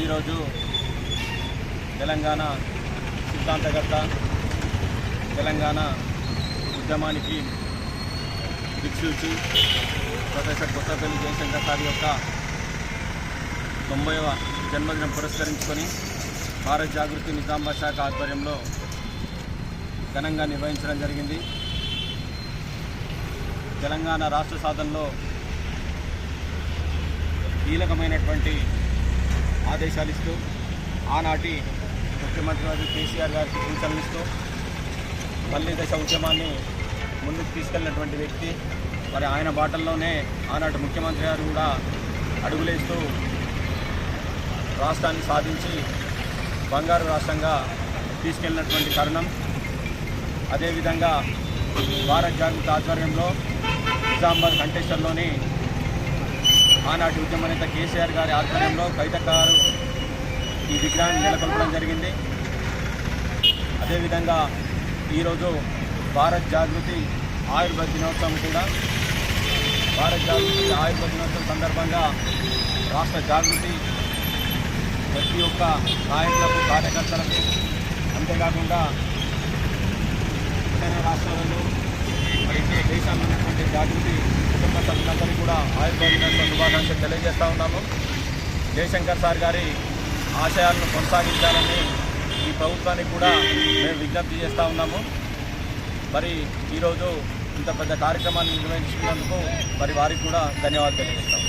ఈరోజు తెలంగాణ సిద్ధాంతకర్త తెలంగాణ ఉద్యమానికి దిక్సూచి ప్రొఫెసర్ కొత్తపల్లి జయశంకర్ సార్ యొక్క తొంభైవ జన్మదినం పురస్కరించుకొని భారత్ జాగృతి నిజామాబాద్ శాఖ ఆధ్వర్యంలో ఘనంగా నిర్వహించడం జరిగింది. తెలంగాణ రాష్ట్ర సాధనలో కీలకమైనటువంటి ఆదేశాలు ఇస్తూ ఆనాటి ముఖ్యమంత్రి గారు కేసీఆర్ గారికి సూచనలు ఇస్తూ మళ్ళీ దశ ఉద్యమాన్ని ముందుకు తీసుకెళ్ళినటువంటి వ్యక్తి. మరి ఆయన బాటల్లోనే ఆనాటి ముఖ్యమంత్రి గారు కూడా అడుగులేస్తూ రాష్ట్రాన్ని సాధించి బంగారు రాష్ట్రంగా తీసుకెళ్ళినటువంటి తరుణం. అదేవిధంగా భారత్ జాగృతి ఆధ్వర్యంలో నిజామాబాద్ కంటేశ్వర్లోని ఆనాటి ఉద్యమ నేత కేసీఆర్ గారి ఆధ్వర్యంలో కవితక్క గారు ఈ విగ్రహాన్ని నెలకొల్పడం జరిగింది. అదేవిధంగా ఈరోజు భారత్ జాగృతి ఆయుర్వేద దినోత్సవం కూడా. భారత్ జాగృతి ఆయుర్వేద దినోత్సవం సందర్భంగా రాష్ట్ర జాగృతి ప్రతి ఒక్క నాయకులకు కార్యకర్తలకు అంతేకాకుండా ఇతర రాష్ట్రాలలో మరి ఇతర ఉన్నటువంటి జాగృతి కుటుంబ సభ్యులందరూ కూడా ఆయుర్వేద దినోత్సవ శుభాకాంక్షలు తెలియజేస్తూ ఉన్నాము. జయశంకర్ సార్ గారి ఆశయాలను కొనసాగించాలని ఈ ప్రభుత్వానికి కూడా మేము విజ్ఞప్తి చేస్తూ ఉన్నాము. మరి ఈరోజు ఇంత పెద్ద కార్యక్రమాన్ని నిర్వహించినందుకు మరి వారికి కూడా ధన్యవాదాలు తెలియజేస్తాము.